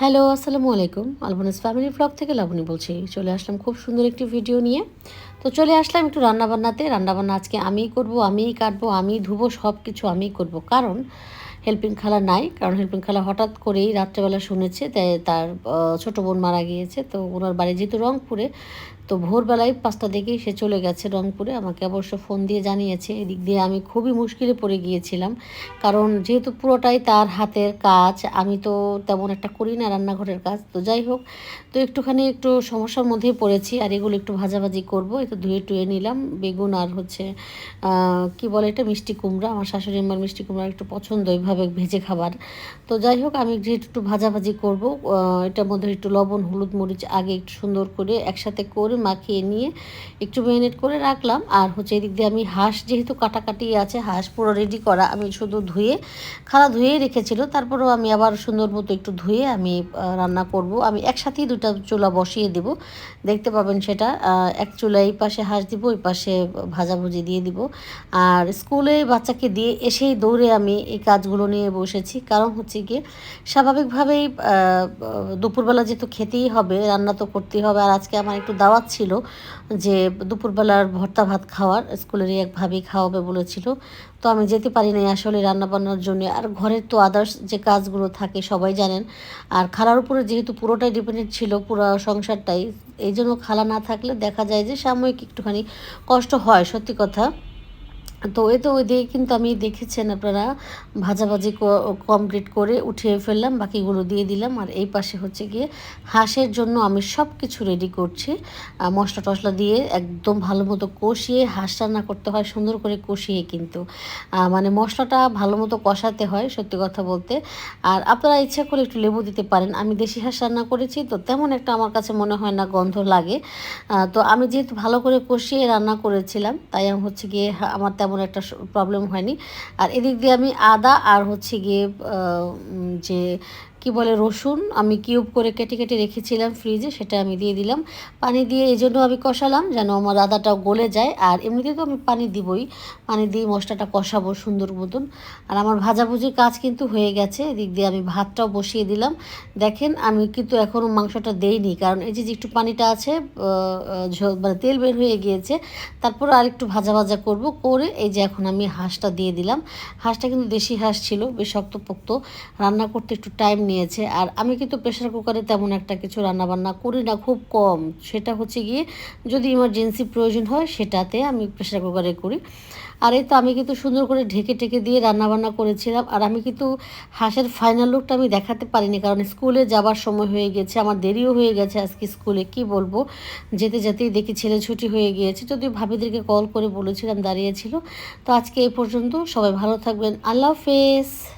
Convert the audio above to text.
Hello, আসসালামু আলাইকুম। আলবনাস family blog থেকে লাবণী বলছি। চলে আসলাম খুব সুন্দর একটি ভিডিও নিয়ে। তো চলে আসলাম একটু রান্নাবান্নাতে। রান্নাবান্না আজকে আমিই করব, আমিই কাটবো আমি ধুবো সব কিছু আমিই করব। কারণ হেল্পিং খালা নাই, কারণ হেল্পিং খালা হঠাৎ করেই রাত্রেবেলা শুনেছে, তাই তার ছোটো ছোট বোন মারা গিয়েছে। তো ওনার বাড়ি যেহেতু রংপুরে তো ভোরবেলায় পাঁচটা দিকেই সে চলে গেছে রংপুরে। আমাকে অবশ্য ফোন দিয়ে জানিয়েছে। এদিক দিয়ে আমি খুবই মুশকিলে পড়ে গিয়েছিলাম। কারণ যেহেতু পুরোটাই তার হাতের কাজ, আমি তো তেমন একটা করি না রান্নাঘরের কাজ। তো যাই হোক, তো একটুখানি একটু সমস্যার মধ্যেই পড়েছি আর এগুলো একটু ভাজাভাজি করব। একটু ধুয়ে টুয়ে নিলাম। বেগুন আর হচ্ছে কি বলে এটা? মিষ্টি কুমড়া। আমার শাশুড়ি আমার মিষ্টি কুমড়া একটু পছন্দ এইভাবে ভেজে খাবার। তো যাই হোক, আমি যেহেতু একটু ভাজাভাজি করব এটার মধ্যে একটু লবণ, হলুদ মরিচ আগে একটু সুন্দর করে একসাথে করে মাখিয়ে নিয়ে একটু ম্যারিনেট করে রাখলাম। আর হচ্ছে এদিক দিয়ে আমি হাঁস যেহেতু কাটাকাটি আছে, হাঁস পুরো রেডি করা। আমি শুধু ধুয়ে, খালা ধুয়েই রেখেছিল। তারপরেও আমি আবার সুন্দর মতো একটু ধুয়ে আমি রান্না করব। আমি একসাথেই দুটা চুলা বসিয়ে দেব। দেখতে পাবেন সেটা এক চুলা এই পাশে হাঁস দিব, ওই পাশে ভাজাভুজি দিয়ে দিব। আর স্কুলে বাচ্চাকে দিয়ে এসেই দৌড়ে আমি এই কাজগুলো নিয়ে বসেছি। কারণ হচ্ছে গিয়ে স্বাভাবিকভাবেই দুপুরবেলা যেহেতু খেতেই হবে, রান্না তো করতেই হবে। আর আজকে আমার একটু দাওয়াত ছিল যে দুপুরবেলার ভর্তা ভাত খাওয়ার স্কুলেরই এক ভাবি খাওয়াবে বলেছিল। তো আমি যেতে পারি নাই আসলে রান্না বান্নার জন্য। আর ঘরের তো আদার্স যে কাজগুলো থাকে সবাই জানেন। আর খালার উপরে যেহেতু পুরোটাই ডিপেন্ডেন্ট ছিল, পুরো সংসারটাই, এই জন্য খালা না থাকলে দেখা যায় যে সাময়িক একটুখানি কষ্ট হয়, সত্যি কথা। তো এই তো ওই দিয়ে কিন্তু আমি দেখেছেন আপনারা, ভাজাভাজি কমপ্লিট করে উঠিয়ে ফেললাম, বাকিগুলো দিয়ে দিলাম। আর এই পাশে হচ্ছে গিয়ে হাঁসের জন্য আমি সব কিছু রেডি করছি মশলা টশলা দিয়ে একদম ভালো মতো কষিয়ে, হাঁস রান্না করতে হয় সুন্দর করে কষিয়ে কিন্তু। মানে মশলাটা ভালো মতো কষাতে হয় সত্যি কথা বলতে। আর আপনারা ইচ্ছা করে একটু লেবু দিতে পারেন। আমি দেশি হাঁস রান্না করেছি, তো তেমন একটা আমার কাছে মনে হয় না গন্ধ লাগে। তো আমি যেহেতু ভালো করে কষিয়ে রান্না করেছিলাম, তাই হচ্ছে গিয়ে আমার তেমন একটা প্রবলেম হয়নি। আর এদিক দিয়ে আমি আদা আর হচ্ছে গিয়ে যে কি বলে রসুন, আমি কিউব করে কেটে কেটে রেখেছিলাম ফ্রিজে, সেটা আমি দিয়ে দিলাম। পানি দিয়ে এই জন্য আমি কষালাম, যেন আমার আদাটাও গলে যায়। আর এমনিতে তো আমি পানি দিবই, পানি দিয়ে মশলাটা কষাবো সুন্দর মতন। আর আমার ভাজাভুজির কাজ কিন্তু হয়ে গেছে, এদিক দিয়ে আমি ভাতটাও বসিয়ে দিলাম। দেখেন, আমি কিন্তু এখনও মাংসটা দেইনি, কারণ এই যে একটু পানিটা আছে মানে তেল বের হয়ে গিয়েছে, তারপর আর একটু ভাজা ভাজা করব, করে এই যে এখন আমি হাঁসটা দিয়ে দিলাম। হাঁসটা কিন্তু দেশি হাঁস ছিল, বেশ শক্তপোক্ত। রান্না করতে একটু টাইম নিয়েছে আর আমি কিন্তু প্রেশার কুকারে তেমন একটা কিছু রান্না বান্না করি না, খুব কম। সেটা হচ্ছে গিয়ে যদি ইমার্জেন্সি প্রয়োজন হয় সেটাতে আমি প্রেশার কুকারে করি। আর এই তো আমি কিন্তু সুন্দর করে ঢেকে টেকে দিয়ে রান্না বান্না করেছিলাম। আর আমি কিন্তু হাঁসের ফাইনাল লুকটা আমি দেখাতে পারিনি, কারণ স্কুলে যাবার সময় হয়ে গেছে, আমার দেরিও হয়ে গেছে আজকে স্কুলে কি বলব? যেতে যেতেই দেখি ছেলে ছুটি হয়ে গিয়েছে যদি ভাবিদেরকে কল করে বলেছিলাম দাঁড়িয়েছিল তো আজকে এই পর্যন্ত সবাই ভালো থাকবেন। আল্লাহ হাফেজ।